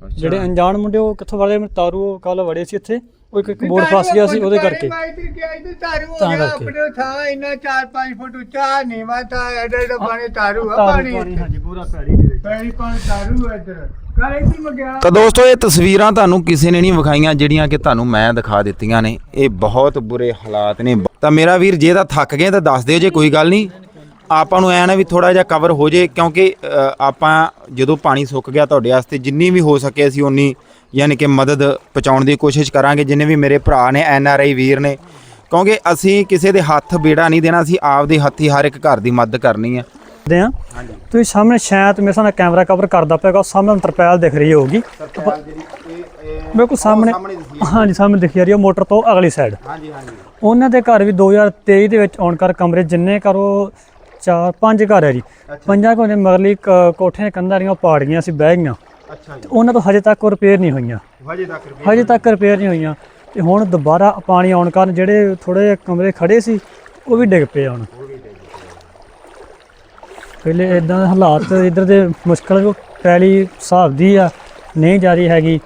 ਜਿਹੜੇ ਅਣਜਾਣ ਮੁੰਡੇ ਉਹ ਕਿੱਥੋਂ ਵੜੇ ਤਾਰੂ ਕੱਲ ਵੜੇ ਸੀ ਇੱਥੇ ਉਹ ਇੱਕ ਇੱਕ ਬੋਰਡ ਫਸ ਗਿਆ ਸੀ ਉਹਦੇ ਕਰਕੇ। ਤਾਂ ਕਰਕੇ। ਆਪਣੇ ਥਾਂ ਇੰਨਾ 4-5 ਫੁੱਟ ਉੱਚਾ ਨੀਵਾ ਤਾਂ ਐਡਾ ਐਡਾ ਪਾਣੀ ਤਾਰੂ ਆ ਤਾਰੂ ਪਾਣੀ ਪਾਣੀ ਹਾਂਜੀ ਪੂਰਾ ਪੈਰੀ ਦੇ ਵਿੱਚ। ਪੈਣੀ ਪਾਣੀ ਤਾਰੂ ਆ ਇੱਧਰ। ਕਾਲੇ ਕੀ ਮਗਿਆ। ਤਾਂ ਦੋਸਤੋ ਇਹ ਤਸਵੀਰਾਂ ਤੁਹਾਨੂੰ ਕਿਸੇ ਨੇ ਨਹੀਂ ਵਿਖਾਈਆਂ ਜਿਹੜੀਆਂ ਕਿ ਤੁਹਾਨੂੰ ਮੈਂ ਦਿਖਾ ਦਿੱਤੀਆਂ ਨੇ। ਇਹ ਬਹੁਤ ਬੁਰੇ ਹਾਲਾਤ ਨੇ। ਤਾਂ ਮੇਰਾ ਵੀਰ ਜੇ ਤਾਂ ਥੱਕ ਗਏ ਤਾਂ ਦੱਸ ਦਿਓ ਜੇ ਕੋਈ ਗੱਲ ਨਹੀਂ। ਆਪਾਂ ਨੂੰ ਐ ਨਾ ਵੀ ਥੋੜਾ ਜਿਹਾ ਕਵਰ ਹੋ ਜੇ ਕਿਉਂਕਿ ਆਪਾਂ ਜਦੋਂ ਪਾਣੀ ਸੁੱਕ ਗਿਆ ਤੁਹਾਡੇ ਵਾਸਤੇ ਜਿੰਨੀ ਵੀ ਹੋ ਸਕੇ ਅਸੀਂ ਉਨੀ ਯਾਨੀ ਕਿ ਮਦਦ ਪਹੁੰਚਾਉਣ ਦੀ ਕੋਸ਼ਿਸ਼ ਕਰਾਂਗੇ ਜਿੰਨੇ ਵੀ ਮੇਰੇ ਭਰਾ ਨੇ ਐਨ ਆਰ ਆਈ ਵੀਰ ਨੇ। ਕਿਉਂਕਿ ਅਸੀਂ ਕਿਸੇ ਦੇ ਹੱਥ ਬੇੜਾ ਨਹੀਂ ਦੇਣਾ ਅਸੀਂ ਆਪਦੇ ਹੱਥੀ ਹਰ ਇੱਕ ਘਰ ਦੀ ਮਦਦ ਕਰਨੀ ਆ। ਦੇ ਆ। ਤੁਸੀਂ ਸਾਹਮਣੇ ਸ਼ਾਇਦ ਮੇਰੇ ਸਾਹਮਣੇ ਕੈਮਰਾ ਕਵਰ ਕਰਦਾ ਪਿਆਗਾ ਸਾਹਮਣੇ ਤਰਪੈਲ ਦਿਖ ਰਹੀ ਹੋਊਗੀ। ਬਿਲਕੁਲ ਸਾਹਮਣੇ ਹਾਂਜੀ ਸਾਹਮਣੇ ਦਿਖ ਰਹੀ ਹੈ ਮੋਟਰ ਤੋਂ ਅਗਲੀ ਸਾਈਡ ਹਾਂਜੀ ਹਾਂਜੀ। ਉਹਨਾਂ ਦੇ ਘਰ ਵੀ 2023 ਦੇ ਵਿੱਚ ਆਉਣ ਕਰ ਕਮਰੇ ਜਿੰਨੇ ਕਰੋ ਚਾਰ ਪੰਜ ਘਰ ਹੈ ਜੀ। ਪੰਜਾਂ ਘਰਾਂ ਦੇ ਮਗਰਲੀ ਕ- ਕੋਠੇ ਦੀਆਂ ਕੰਧਾਂ ਰੀਆਂ ਪਾੜ ਗਈਆਂ ਸੀ ਬਹਿ ਗਈਆਂ। ਅੱਛਾ ਜੀ। ਉਹਨਾਂ ਤੋਂ ਹਜੇ ਤੱਕ ਰਿਪੇਅਰ ਨਹੀਂ ਹੋਈਆਂ। ਵਜੇ ਤੱਕ ਹਜੇ ਤੱਕ ਰਿਪੇਅਰ ਨਹੀਂ ਹੋਈਆਂ। ਤੇ ਹੁਣ ਦੁਬਾਰਾ ਪਾਣੀ ਆਉਣ ਕਾਰਨ ਜਿਹੜੇ ਥੋੜੇ ਕਮਰੇ ਖੜੇ ਸੀ ਉਹ ਵੀ ਡਿੱਗ ਪਏ ਹੁਣ। ਪਹਿਲੇ ਇਦਾਂ ਦੇ ਹਾਲਾਤ ਇਧਰ ਦੇ ਮੁਸ਼ਕਲ ਜੋ ਪੈਲੀ ਹਿਸਾਬ ਦੀ ਆ ਨਹੀਂ ਜਾ ਰਹੀ ਹੈਗੀ।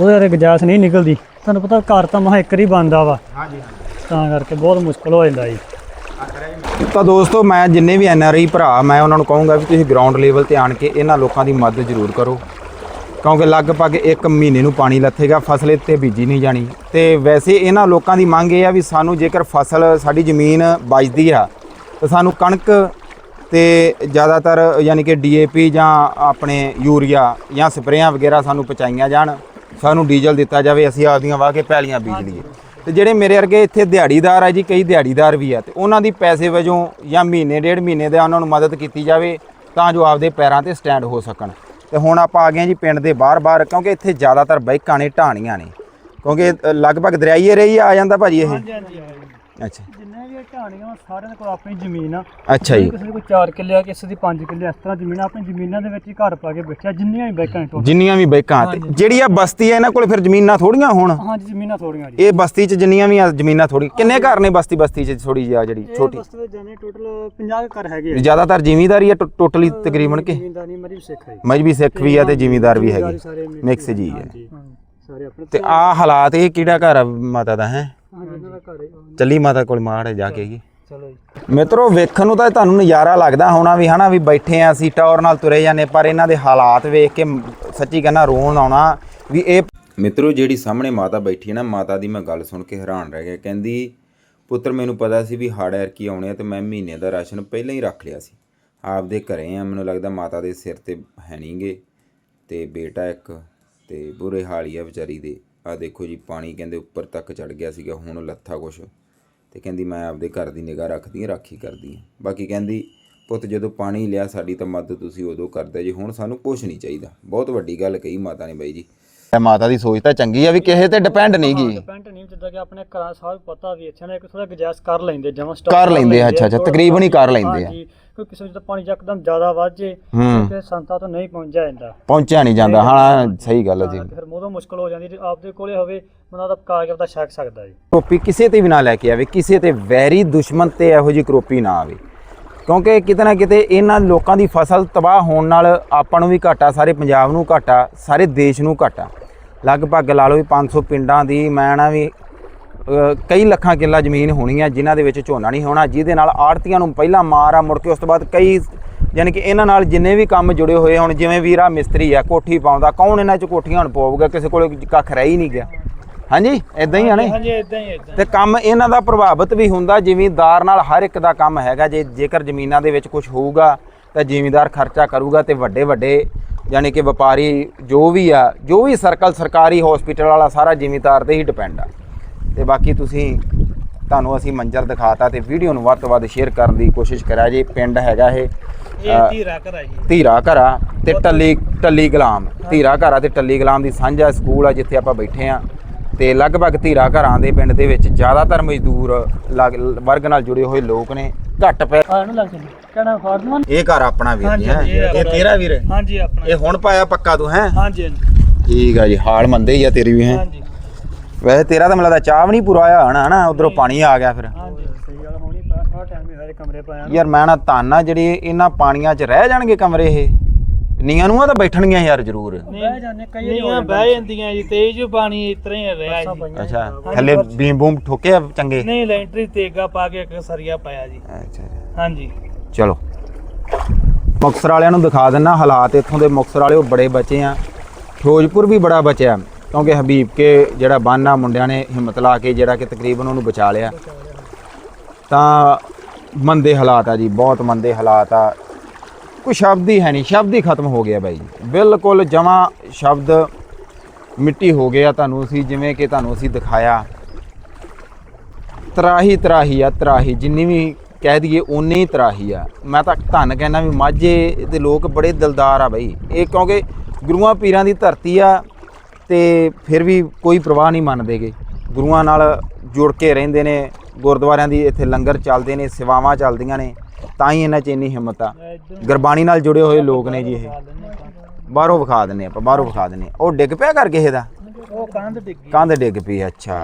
ਉਹਦੇ ਬਾਰੇ ਗੁਜਾਇਸ਼ ਨਹੀਂ ਨਿਕਲਦੀ। ਤੁਹਾਨੂੰ ਪਤਾ ਘਰ ਤਾਂ ਮਹਾ ਇੱਕ ਹੀ ਬਣਦਾ ਵਾ। ਹਾਂਜੀ ਹਾਂਜੀ। ਤਾਂ ਕਰਕੇ ਬਹੁਤ ਮੁਸ਼ਕਲ ਹੋ ਜਾਂਦਾ ਜੀ। ਤਾਂ ਦੋਸਤੋ, ਮੈਂ ਜਿੰਨੇ ਵੀ ਐਨ ਆਰ ਆਈ ਭਰਾ, ਮੈਂ ਉਹਨਾਂ ਨੂੰ ਕਹੂੰਗਾ ਵੀ ਤੁਸੀਂ ਗਰਾਊਂਡ ਲੈਵਲ ਤੇ ਆਣ ਕੇ ਇਹਨਾਂ ਲੋਕਾਂ ਦੀ ਮਦਦ ਜ਼ਰੂਰ ਕਰੋ। ਕਿਉਂਕਿ ਲਗਭਗ 1 ਮਹੀਨੇ ਨੂੰ ਪਾਣੀ ਲੱਥੇਗਾ, ਫਸਲ ਇੱਥੇ ਬੀਜੀ ਨਹੀਂ ਜਾਣੀ। ਤੇ ਵੈਸੇ ਇਹਨਾਂ ਲੋਕਾਂ ਦੀ ਮੰਗ ਇਹ ਆ ਵੀ ਸਾਨੂੰ ਜੇਕਰ ਫਸਲ ਸਾਡੀ ਜ਼ਮੀਨ ਬਚਦੀ ਆ, ਤਾਂ ਸਾਨੂੰ ਕਣਕ ਤੇ ਜ਼ਿਆਦਾਤਰ ਯਾਨੀ ਕਿ ਡੀਏਪੀ ਜਾਂ ਆਪਣੇ ਯੂਰੀਆ ਜਾਂ ਸਪਰੇਆਂ ਵਗੈਰਾ ਸਾਨੂੰ ਪਹੁੰਚਾਈਆਂ ਜਾਣ। ਸਾਨੂੰ ਡੀਜ਼ਲ ਦਿੱਤਾ ਜਾਵੇ, ਅਸੀਂ ਆਪਦੀਆਂ ਵਾਹ ਕੇ ਪੈਲੀਆਂ ਬੀਜ ਲਈਏ। ਤੇ ਜਿਹੜੇ ਮੇਰੇ ਵਰਗੇ ਇੱਥੇ ਦਿਹਾੜੀਦਾਰ ਆ ਜੀ ਕਈ ਦਿਹਾੜੀਦਾਰ ਵੀ ਆ ਤੇ ਉਹਨਾਂ ਦੀ ਪੈਸੇ ਵਜੋਂ ਜਾਂ ਮਹੀਨੇ ਡੇਢ ਮਹੀਨੇ ਦੇ ਉਹਨਾਂ ਨੂੰ ਮਦਦ ਕੀਤੀ ਜਾਵੇ ਤਾਂ ਜੋ ਆਪਦੇ ਪੈਰਾਂ ਤੇ ਸਟੈਂਡ ਹੋ ਸਕਣ। ਤੇ ਹੁਣ ਆਪਾਂ ਆ ਗਏ ਜੀ ਪਿੰਡ ਦੇ ਬਾਹਰ-ਬਾਹਰ ਕਿਉਂਕਿ ਇੱਥੇ ਜ਼ਿਆਦਾਤਰ ਬਾਈਕਾਂ ਨੇ ਢਾਣੀਆਂ ਨੇ। ਕਿਉਂਕਿ ਲਗਭਗ ਦਰਿਆਈਏ ਰਹੀ ਆ ਜਾਂਦਾ ਭਾਜੀ ਇਹ? ਅੱਛਾ। ਵੀ ਢਾਣੀਆਂ ਸਾਰਿਆਂ ਕੋਲ ਆਪਣੀ ਜ਼ਮੀਨ ਆ। ਅੱਛਾ ਜੀ। ਕਿਸੇ ਦੀ ਕੋਈ 4 ਕਿੱਲੇ ਆ ਕਿਸੇ ਦੀ 5 ਕਿੱਲੇ ਇਸ ਤਰ੍ਹਾਂ ਜ਼ਮੀਨ ਆ, ਆਪਣੀ ਜ਼ਮੀਨਾਂ ਦੇ ਵਿੱਚ ਹੀ ਘਰ ਪਾ ਕੇ ਬੈਠਿਆ ਜਿੰਨੀਆਂ ਵੀ ਬੈਕਾਂ ਟੋਟਲ ਜਿੰਨੀਆਂ ਵੀ ਬਾਈਕਾਂ ਤੇ ਜਿਹੜੀ ਆ ਬਸਤੀ ਆ ਇਹਨਾਂ ਕੋਲ ਫਿਰ ਜ਼ਮੀਨਾਂ ਥੋੜੀਆਂ ਹੋਣ? ਹਾਂਜੀ ਜ਼ਮੀਨਾਂ ਥੋੜੀਆਂ ਜੀ। ਇਹ ਬਸਤੀ 'ਚ ਜਿੰਨੀਆਂ ਵੀ ਆ ਜ਼ਮੀਨਾਂ ਥੋੜੀ ਕਿੰਨੇ ਘਰ ਨੇ ਬਸਤੀ ਬਸਤੀ 'ਚ ਥੋੜੀ ਜਿਹੀ ਆ ਜਿਹੜੀ ਛੋਟੀ? ਬਸਤੀ ਦੇ ਜਾਨੇ ਟੋਟਲ 50 ਘਰ ਹੈਗੇ ਆ। ਜ਼ਿਆਦਾਤਰ ਜ਼ਿਮੀਂਦਾਰੀ ਆ ਟੋਟਲੀ ਤਕਰੀਬਨ ਕਿ? ਜ਼ਿਮੀਂਦਾਰੀ ਮਰੀ ਸਿੱਖ ਹੈ ਮਜਬੀ ਸਿੱਖ ਵੀ ਆ ਤੇ ਜ਼ਿਮੀਂਦਾਰ ਵੀ ਹੈਗੇ। ਮਿਕਸ ਜੀ ਹੈ। ਜੀ ਸਾਰੇ ਆਪਣੇ ਤੇ ਆ ਹਾਲਾਤ ਇਹ ਕਿਹੜਾ ਘਰ ਆ ਮਾਤਾ ਦਾ ਹੈ? ਚੱਲੀ ਮਾਤਾ ਕੋਲ ਮਾੜ ਜਾ ਕੇ ਚਲੋ ਜੀ। ਮਿੱਤਰੋ ਵੇਖਣ ਨੂੰ ਤਾਂ ਤੁਹਾਨੂੰ ਨਜ਼ਾਰਾ ਲੱਗਦਾ ਹੋਣਾ ਵੀ ਹਨਾ ਵੀ ਬੈਠੇ ਆ ਅਸੀਂ ਟੌਰ ਨਾਲ ਤੁਰੇ ਜਾਂਦੇ ਪਰ ਇਹਨਾਂ ਦੇ ਹਾਲਾਤ ਵੇਖ ਕੇ ਸੱਚੀ ਕਹਿੰਦਾ ਰੋਣ ਆਉਣਾ ਵੀ ਇਹ ਮਿੱਤਰੋ ਜਿਹੜੀ ਸਾਹਮਣੇ ਮਾਤਾ ਬੈਠੀ ਹੈ ਨਾ ਮਾਤਾ ਦੀ ਮੈਂ ਗੱਲ ਸੁਣ ਕੇ ਹੈਰਾਨ ਰਹਿ ਗਿਆ। ਕਹਿੰਦੀ ਪੁੱਤਰ ਮੈਨੂੰ ਪਤਾ ਸੀ ਵੀ ਹਾੜ ਐਰ ਕੀ ਆਉਣੇ ਆ ਤੇ ਮੈਂ ਮਹੀਨੇ ਦਾ ਰਾਸ਼ਨ ਪਹਿਲਾਂ ਹੀ ਰੱਖ ਲਿਆ ਸੀ। ਆਪਦੇ ਘਰੇ ਆ ਮੈਨੂੰ ਲੱਗਦਾ ਮਾਤਾ ਦੇ ਸਿਰ ਤੇ ਹੈ ਨਹੀਂਗੇ ਤੇ ਬੇਟਾ ਇੱਕ ਤੇ ਬੁਰੇ ਹਾਲ ਹੀ ਆ ਵਿਚਾਰੀ ਦੇ। ਆ ਦੇਖੋ ਜੀ, ਪਾਣੀ ਕਹਿੰਦੇ ਉੱਪਰ ਤੱਕ ਚੜ ਗਿਆ ਸੀਗਾ, ਹੁਣ ਲੱਥਾ ਕੁਛ। ਤੇ ਕਹਿੰਦੀ ਮੈਂ ਆਪਦੇ ਘਰ ਦੀ ਨਿਗਾਹ ਰੱਖਦੀ ਹਾਂ, ਰਾਖੀ ਕਰਦੀ ਹਾਂ। ਬਾਕੀ ਕਹਿੰਦੀ, ਪੁੱਤ ਜਦੋਂ ਪਾਣੀ ਲਿਆ ਸਾਡੀ ਤਾਂ ਮਦਦ ਤੁਸੀਂ ਉਦੋਂ ਕਰਦੇ ਜੀ, ਹੁਣ ਸਾਨੂੰ ਕੁਝ ਨਹੀਂ ਚਾਹੀਦਾ। ਬਹੁਤ ਵੱਡੀ ਗੱਲ ਕਹੀ ਮਾਤਾ ਨੇ ਬਾਈ ਜੀ। ਮਾਤਾ ਦੀ ਸੋਚ ਤਾਂ ਚੰਗੀ ਆ ਵੀ ਕਿਸੇ ਤੇ ਡਿਪੈਂਡ ਨਹੀਂ ਗੀ। ਡਿਪੈਂਡ ਨਹੀਂ ਜਿੱਦਾਂ ਕਿ ਆਪਣੇ ਘਰਾਂ ਸਾਹਿਬ ਪਤਾ ਵੀ ਅੱਛਾ ਨਾ ਇੱਕ ਥੋੜਾ ਗੁਜਾਇਸ਼ ਕਰ ਲੈਂਦੇ ਜਮਾ ਕਰ ਲੈਂਦੇ ਆ, ਅੱਛਾ, ਅੱਛਾ, ਤਕਰੀਬਨ ਹੀ ਕਰ ਲੈਂਦੇ ਆ। ਕੋਈ ਕਿਸੇ ਵਿੱਚ ਪਾਣੀ ਯਕਦਮ ਜ਼ਿਆਦਾ ਵੱਧ ਜੇ ਤੇ ਸੰਤਾ ਤੋਂ ਨਹੀਂ ਪਹੁੰਚਿਆ ਜਾਂਦਾ। ਪਹੁੰਚਿਆ ਨਹੀਂ ਜਾਂਦਾ ਹਾਂ ਸਹੀ ਗੱਲ ਹੈ ਜੀ। ਫਿਰ ਮੋਦੋਂ ਮੁਸ਼ਕਲ ਹੋ ਜਾਂਦੀ ਜੇ ਆਪਦੇ ਕੋਲੇ ਹੋਵੇ ਬੰਦਾ ਤਾਂ ਕਾਗਜ਼ ਦਾ ਛਕ ਸਕਦਾ ਜੀ। ਕਰੋਪੀ ਕਿਸੇ ਤੇ ਵੀ ਨਾ ਲੈ ਕੇ ਆਵੇ ਕਿਸੇ ਤੇ ਵੈਰੀ ਦੁਸ਼ਮਣ ਤੇ ਇਹੋ ਜੀ ਕਰੋਪੀ ਨਾ ਆਵੇ। ਕਿਉਂਕਿ ਕਿਤੇ ਨਾ ਕਿਤੇ ਇਹਨਾਂ ਲੋਕਾਂ ਦੀ ਫਸਲ ਤਬਾਹ ਹੋਣ ਨਾਲ ਆਪਾਂ ਨੂੰ ਵੀ ਘਾਟਾ ਸਾਰੇ ਪੰਜਾਬ ਨੂੰ ਘਾਟਾ ਸਾਰੇ ਦੇਸ਼ ਨੂੰ ਘਾਟਾ। ਲਗਭਗ ਲਾ ਲਓ ਵੀ 500 ਪਿੰਡਾਂ ਦੀ ਮੈਂ ਨਾ ਵੀ ਕਈ ਲੱਖਾਂ ਕਿੱਲਾ ਜ਼ਮੀਨ ਹੋਣੀ ਆ ਜਿਨ੍ਹਾਂ ਦੇ ਵਿੱਚ ਝੋਨਾ ਨਹੀਂ ਹੋਣਾ ਜਿਹਦੇ ਨਾਲ ਆੜਤੀਆਂ ਨੂੰ ਪਹਿਲਾਂ ਮਾਰ ਆ ਮੁੜ ਕੇ ਉਸ ਤੋਂ ਬਾਅਦ ਕਈ ਯਾਨੀ ਕਿ ਇਹਨਾਂ ਨਾਲ ਜਿੰਨੇ ਵੀ ਕੰਮ ਜੁੜੇ ਹੋਏ ਹੁਣ ਜਿਵੇਂ ਵੀਰਾ ਮਿਸਤਰੀ ਆ ਕੋਠੀ ਪਾਉਂਦਾ ਕੌਣ ਇਹਨਾਂ 'ਚ ਕੋਠੀਆਂ ਹੁਣ ਪਾਊਗਾ ਕਿਸੇ ਕੋਲ ਕੱਖ ਰਹਿ ਹੀ ਨਹੀਂ ਗਿਆ। ਹਾਂਜੀ ਇਦਾਂ ਹੀ ਆ ਨੇ ਹਾਂਜੀ ਇਦਾਂ ਹੀ ਇਦਾਂ ਤੇ ਕੰਮ ਇਹਨਾਂ ਦਾ ਪ੍ਰਭਾਵਿਤ ਵੀ ਹੁੰਦਾ ਜ਼ਿਮੀਂਦਾਰ ਨਾਲ ਹਰ ਇੱਕ ਦਾ ਕੰਮ ਹੈਗਾ ਜੇ ਜੇਕਰ ਜ਼ਮੀਨਾਂ ਦੇ ਵਿੱਚ ਕੁਝ ਹੋਊਗਾ ਤਾਂ ਜ਼ਿਮੀਂਦਾਰ ਖਰਚਾ ਕਰੂਗਾ ਤੇ ਵੱਡੇ ਵੱਡੇ ਯਾਨੀ ਕਿ ਵਪਾਰੀ ਜੋ ਵੀ ਆ ਜੋ ਵੀ ਸਰਕਲ ਸਰਕਾਰੀ ਹਸਪੀਟਲ ਵਾਲਾ ਸਾਰਾ ਜ਼ਿਮੀਂਦਾਰ ਤੇ ਹੀ ਡਿਪੈਂਡ ਆ। ਤੇ ਬਾਕੀ ਤੁਸੀਂ ਤੁਹਾਨੂੰ ਅਸੀਂ ਮੰਜ਼ਰ ਦਿਖਾਤਾ ਤੇ ਵੀਡੀਓ ਨੂੰ ਵੱਧ ਤੋਂ ਵੱਧ ਸ਼ੇਅਰ ਕਰਨ ਦੀ ਕੋਸ਼ਿਸ਼ ਕਰਿਆ ਜੇ ਪਿੰਡ ਹੈਗਾ ਇਹ ਧੀਰਾ ਕਰਾ ਜੀ। ਧੀਰਾ ਘਰਾ ਤੇ ਟੱਲੀ ਟੱਲੀ ਗੁਲਾਮ ਧੀਰਾ ਘਰਾ ਤੇ ਟੱਲੀ ਗੁਲਾਮ ਦੀ ਸਾਂਝਾ ਸਕੂਲ ਆ ਜਿੱਥੇ ਆਪਾਂ ਬੈਠੇ ਆ। ਤੇ ਲਗਭਗ ਧੀਰਾ ਘਰਾਂ ਦੇ ਪਿੰਡ ਦੇ ਵਿੱਚ ਜ਼ਿਆਦਾਤਰ ਮਜ਼ਦੂਰ ਵਰਗ ਨਾਲ ਜੁੜੇ ਹੋਏ ਲੋਕ ਨੇ। ਘੱਟ ਪੈ ਆ ਇਹਨੂੰ ਲੱਗ ਚੱਲੀ। ਕਹਿਣਾ ਫਾਰਮਨ ਇਹ ਘਰ ਆਪਣਾ ਵੀਰ ਜੀ ਹੈ? ਹਾਂਜੀ, ਇਹ ਇਹ ਤੇਰਾ ਵੀਰ? ਹੈ? ਹਾਂਜੀ ਆਪਣਾ। ਇਹ ਹੁਣ ਪਾਇਆ ਪੱਕਾ ਤੂੰ ਹੈ? ਹਾਂਜੀ ਹਾਂਜੀ। ਠੀਕ ਆ ਜੀ ਹਾਲ ਮੰਦੇ ਹੀ ਆ ਤੇਰੀ ਵੀ ਹੈ? ਹਾਂਜੀ। ਵੈਸੇ ਤੇਰਾ ਤਾਂ ਮੈਨੂੰ ਲੱਗਦਾ ਚਾਹ ਵੀ ਨਹੀਂ ਪੂਰਾ ਆਇਆ ਹਨਾ ਹਨਾ? ਉਧਰੋਂ ਪਾਣੀ ਆ ਗਿਆ ਫਿਰ। ਹਾਂਜੀ ਸਹੀ ਗੱਲ ਹੋਣੀ ਪਾ ਥੋੜਾ ਟਾਈਮ ਹਰੇ ਕਮਰੇ ਪਾਇਆ ਯਾਰ ਮੈਂ ਨਾ ਤਾਨਾ ਜਿਹੜੀ ਇਹਨਾਂ ਪਾਣੀਆਂ 'ਚ ਰਹਿ ਜਾਣਗੇ ਕਮਰੇ ਇਹ। ਨੀਆਂ ਨੂੰ ਆ ਤਾਂ ਬੈਠਣਗੀਆਂ ਯਾਰ ਜ਼ਰੂਰ। ਬਹਿ ਜਾਂਦੇ ਕਈ ਵਾਰੀ ਨੀਆਂ ਬਹਿ ਜਾਂਦੀਆਂ ਜੀ ਤੇਜ ਪਾਣੀ ਇਤਰਾ ਹੀ ਰਿਹਾ ਜੀ। ਅੱਛਾ ਥੱਲੇ ਬੀਮ ਬੂਮ ਠੋਕੇ ਆ ਚੰਗੇ? ਨਹੀਂ ਲੈਂਟਰੀ ਤੇਗਾ ਪਾ ਕੇ ਇੱਕ ਸਰੀਆ ਪਾਇਆ ਜੀ। ਅੱਛਾ ਹਾਂਜੀ। ਚਲੋ। ਮੁਕਤਸਰ ਵਾਲਿਆਂ ਨੂੰ ਦਿਖਾ ਦਿੰਨਾ ਹਾਲਾਤ ਇੱਥੋਂ ਦੇ ਮੁਕਤਸਰ ਵਾਲੇ ਉਹ ਬੜੇ ਬਚੇ ਆ। ਫਿਰੋਜ਼ਪੁਰ ਵੀ ਬੜਾ ਬਚਿਆ ਕਿਉਂਕਿ ਹਬੀਬ ਕੇ ਜਿਹੜਾ ਬਾਨਾ ਮੁੰਡਿਆਂ ਨੇ ਹਿੰਮਤ ਲਾ ਕੇ ਜਿਹੜਾ ਕਿ ਤਕਰੀਬਨ ਉਹਨੂੰ ਬਚਾ ਲਿਆ। ਤਾਂ ਮੰਦੇ ਹਾਲਾਤ ਆ ਜੀ ਬਹੁਤ ਮੰਦੇ ਹਾਲਾਤ ਆ। ਕੋਈ ਸ਼ਬਦ ਹੀ ਹੈ ਨਹੀਂ, ਸ਼ਬਦ ਹੀ ਖਤਮ ਹੋ ਗਿਆ ਬਾਈ ਜੀ। ਬਿਲਕੁਲ ਜਮਾ ਸ਼ਬਦ ਮਿੱਟੀ ਹੋ ਗਿਆ ਤੁਹਾਨੂੰ ਅਸੀਂ, ਜਿਵੇਂ ਕਿ ਤੁਹਾਨੂੰ ਅਸੀਂ ਦਿਖਾਇਆ। ਤਰਾਹੀ ਤਰਾਹੀ ਆ, ਤਰਾਹੀ, ਜਿੰਨੀ ਵੀ ਕਹਿ ਦਈਏ ਉਨੀ ਹੀ ਤਰਾਹੀ ਆ। ਮੈਂ ਤਾਂ ਧੰਨ ਕਹਿਣਾ ਵੀ ਮਾਝੇ ਦੇ ਲੋਕ ਬੜੇ ਦਿਲਦਾਰ ਆ ਬਾਈ। ਇਹ ਕਿਉਂਕਿ ਗੁਰੂਆਂ ਪੀਰਾਂ ਦੀ ਧਰਤੀ ਆ ਤੇ ਫਿਰ ਵੀ ਕੋਈ ਪ੍ਰਵਾਹ ਨਹੀਂ ਮੰਨਦੇਗੇ। ਗੁਰੂਆਂ ਨਾਲ ਜੁੜ ਕੇ ਰਹਿੰਦੇ ਨੇ, ਗੁਰਦੁਆਰਿਆਂ ਦੀ ਇੱਥੇ ਲੰਗਰ ਚੱਲਦੇ ਨੇ, ਸੇਵਾਵਾਂ ਚੱਲਦੀਆਂ ਨੇ। ਤਾਂ ਹੀ ਇਹਨਾਂ 'ਚ ਇੰਨੀ ਹਿੰਮਤ ਆ। ਗੁਰਬਾਣੀ ਨਾਲ ਜੁੜੇ ਹੋਏ ਲੋਕ ਨੇ ਜੀ ਇਹ। ਬਾਹਰੋਂ ਵਿਖਾ ਦਿੰਨੇ ਆਪਾਂ ਬਾਹਰੋਂ ਵਿਖਾ ਦਿੰਨੇ ਉਹ ਡਿੱਗ ਪਿਆ ਕਰ ਕਿਸੇ ਦਾ ਉਹ ਕੰਧ ਡਿੱਗੀ ਕੰਧ ਡਿੱਗ ਪਈ ਅੱਛਾ।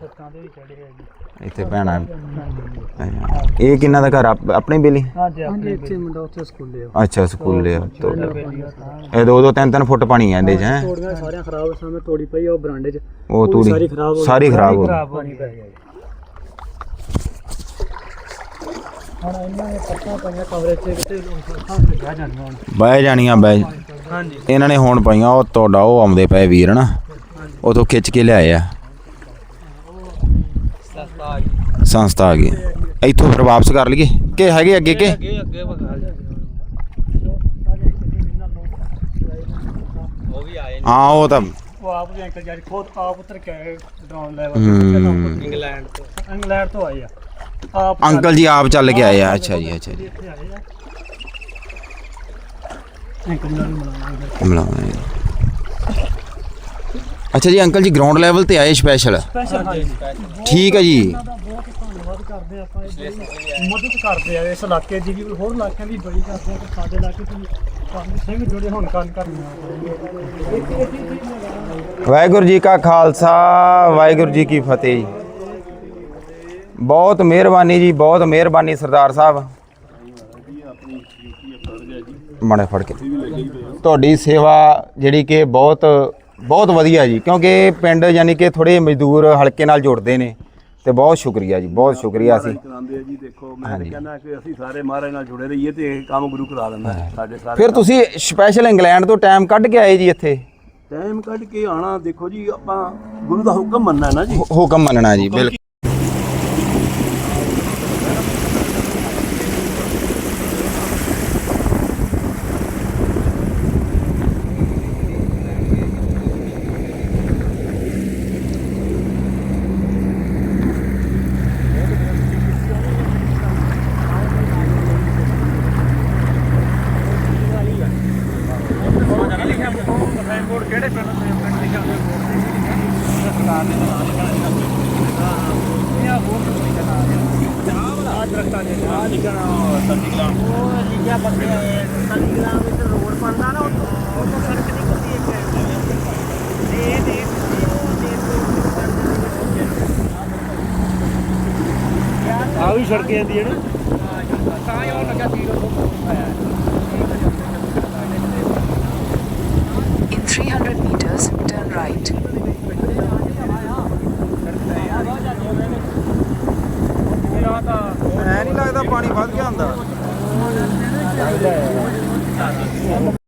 ਛੱਤਾਂ ਦੇ ਵੀ ਚੜੇ ਆ ਜੀ। ਇੱਥੇ ਭੈਣਾ ਇਹ ਕਿੰਨਾ ਦਾ ਘਰ ਆਪ- ਆਪਣੇ ਬੇਲੀ? ਹਾਂਜੀ ਆਪਣੇ ਇੱਥੇ ਮੁੰਡਾ ਉੱਥੇ ਸਕੂਲੇ ਅੱਛਾ ਸਕੂਲੇ ਆ। ਤੋ ਇਹ ਦੋ ਦੋ ਤਿੰਨ ਤਿੰਨ ਫੁੱਟ ਪਾਣੀ ਆ ਇਹਦੇ ਚ ਹੈ? ਤੋੜੀਆਂ ਸਾਰੀਆਂ ਖਰਾਬ ਸਾਹਮਣੇ ਤੋੜੀ ਪਈ ਆ ਉਹ ਬਰਾਂਡੇ 'ਚ। ਉਹ ਤੂੜੀ ਸਾਰੀ ਖਰਾਬ ਹੋ ਗਈ। ਸਾਰੀ ਖਰਾਬ ਹੋ ਪੈ ਗਿਆ ਹੁਣ ਇਹਨਾਂ ਨੇ ਪੱਟਾਂ ਪਾਈਆਂ ਕਮਰੇ 'ਚ ਕਿਤੇ ਸਾਹ ਤੇ ਬਹਿ ਜਾਣੀਆਂ ਹੁਣ। ਬਹਿ ਜਾਣੀਆਂ ਬਹਿ ਹਾਂਜੀ। ਇਹਨਾਂ ਨੇ ਹੁਣ ਪਾਈਆਂ ਉਹ ਤੁਹਾਡਾ ਉਹ ਆਉਂਦੇ ਪਏ ਵੀਰ ਨਾ ਉਥੋਂ ਖਿੱਚ ਕੇ ਲਿਆਏ ਆ। ਸੰਸਥਾ ਆ ਗਈ। ਇੱਥੋਂ ਫਿਰ ਵਾਪਸ ਕਰ ਲਈਏ। ਕਿ ਹੈਗੇ ਅੱਗੇ ਕਿ ਅੱਗੇ ਅੱਗੇ ਵਗਾ ਜੀ ਉਹ ਵੀ ਆਏ ਹਾਂ ਉਹ ਤਾਂ ਉਹ ਆਪ ਵੀ ਅੰਕਲ ਜੀ ਖੁਦ ਆਪ ਉਤਰ ਕੇ ਆਏ ਗਰਾਊਂਡ ਲੈਵਲ। ਇੰਗਲੈਂਡ ਤੋਂ। ਇੰਗਲੈਂਡ ਤੋਂ ਆਏ ਆ। ਆਪ ਅੰਕਲ ਜੀ ਆਪ ਚੱਲ ਕੇ ਆਏ ਆ ਅੱਛਾ ਜੀ ਅੱਛਾ ਜੀ ਇੱਥੇ ਆਏ ਆ ਅੰਕਲ ਨਾਲ ਮਿਲਾਂਗੇ ਮਿਲਾਉਣਾ ਜੀ। ਅੱਛਾ ਜੀ ਅੰਕਲ ਜੀ ਗਰਾਊਂਡ ਲੈਵਲ ਤੇ ਆਏ ਸਪੈਸ਼ਲ ਸਪੈਸ਼ਲ ਹਾਂਜੀ ਠੀਕ ਹੈ ਜੀ ਇਹਨਾਂ ਦਾ ਬਹੁਤ ਧੰਨਵਾਦ ਕਰਦੇ ਆ ਆਪਾਂ ਇਹ ਜਿਹੜੀ ਮਦਦ ਕਰਦੇ ਆ ਇਸ ਇਲਾਕੇ ਦੀ ਵੀ ਹੋਰ ਇਲਾਕਿਆਂ ਦੀ ਬੜੀ ਕਰਦੇ ਆ ਕਿ ਸਾਡੇ ਇਲਾਕੇ ਤੋਂ ਵੀ ਕਾਫੀ ਸਿੰਘ ਜੁੜੇ ਹੋਣ ਕਾਰਨ ਕਰਨਾ ਵਾਹਿਗੁਰੂ ਜੀ ਕਾ ਖਾਲਸਾ ਵਾਹਿਗੁਰੂ ਜੀ ਕੀ ਫਤਿਹ ਜੀ ਬਹੁਤ ਮਿਹਰਬਾਨੀ ਜੀ ਬਹੁਤ ਮਿਹਰਬਾਨੀ ਸਰਦਾਰ ਸਾਹਿਬ। ਮੜੇ ਫੜ ਕੇ। ਤੁਹਾਡੀ ਸੇਵਾ ਜਿਹੜੀ ਕਿ ਬਹੁਤ ਬਹੁਤ ਵਧੀਆ ਜੀ ਕਿਉਂਕਿ ਪਿੰਡ ਯਾਨੀ ਕਿ ਥੋੜੇ ਮਜ਼ਦੂਰ ਹਲਕੇ ਨਾਲ ਜੁੜਦੇ ਨੇ ਤੇ ਬਹੁਤ ਸ਼ੁਕਰੀਆ ਜੀ ਬਹੁਤ ਸ਼ੁਕਰੀਆ ਅਸੀਂ। ਕਰਾਉਂਦੇ ਆ ਜੀ ਦੇਖੋ ਮੈਂ ਹਾਂਜੀ। ਤਾਂ ਕਹਿੰਦਾ ਕਿ ਅਸੀਂ ਸਾਰੇ ਮਹਾਰਾਜ ਨਾਲ ਜੁੜੇ ਰਹੀਏ ਤੇ ਇਹ ਕੰਮ ਗੁਰੂ ਕਰਾ ਦਿੰਦਾ ਹੈ ਸਾਡੇ ਸਾਰੇ ਫਿਰ ਤੁਸੀਂ ਸਪੈਸ਼ਲ ਇੰਗਲੈਂਡ ਤੋਂ ਟਾਈਮ ਕੱਢ ਕੇ ਆਏ ਜੀ ਇੱਥੇ? ਟਾਈਮ ਕੱਢ ਕੇ ਆਣਾ ਦੇਖੋ ਜੀ ਆਪਾਂ ਗੁਰੂ ਦਾ ਹੁਕਮ ਮੰਨਣਾ ਨਾ ਜੀ। ਹੁਕਮ ਮੰਨਣਾ ਜੀ ਬਿਲਕੁਲ। ਆ ਵੀ ਸੜਕ ਜਾਂਦੀ ਹੈ ਨਾ In 300 meters, turn right. ਐ ਨਹੀਂ ਲੱਗਦਾ ਪਾਣੀ ਵੱਧ ਗਿਆ ਹੁੰਦਾ।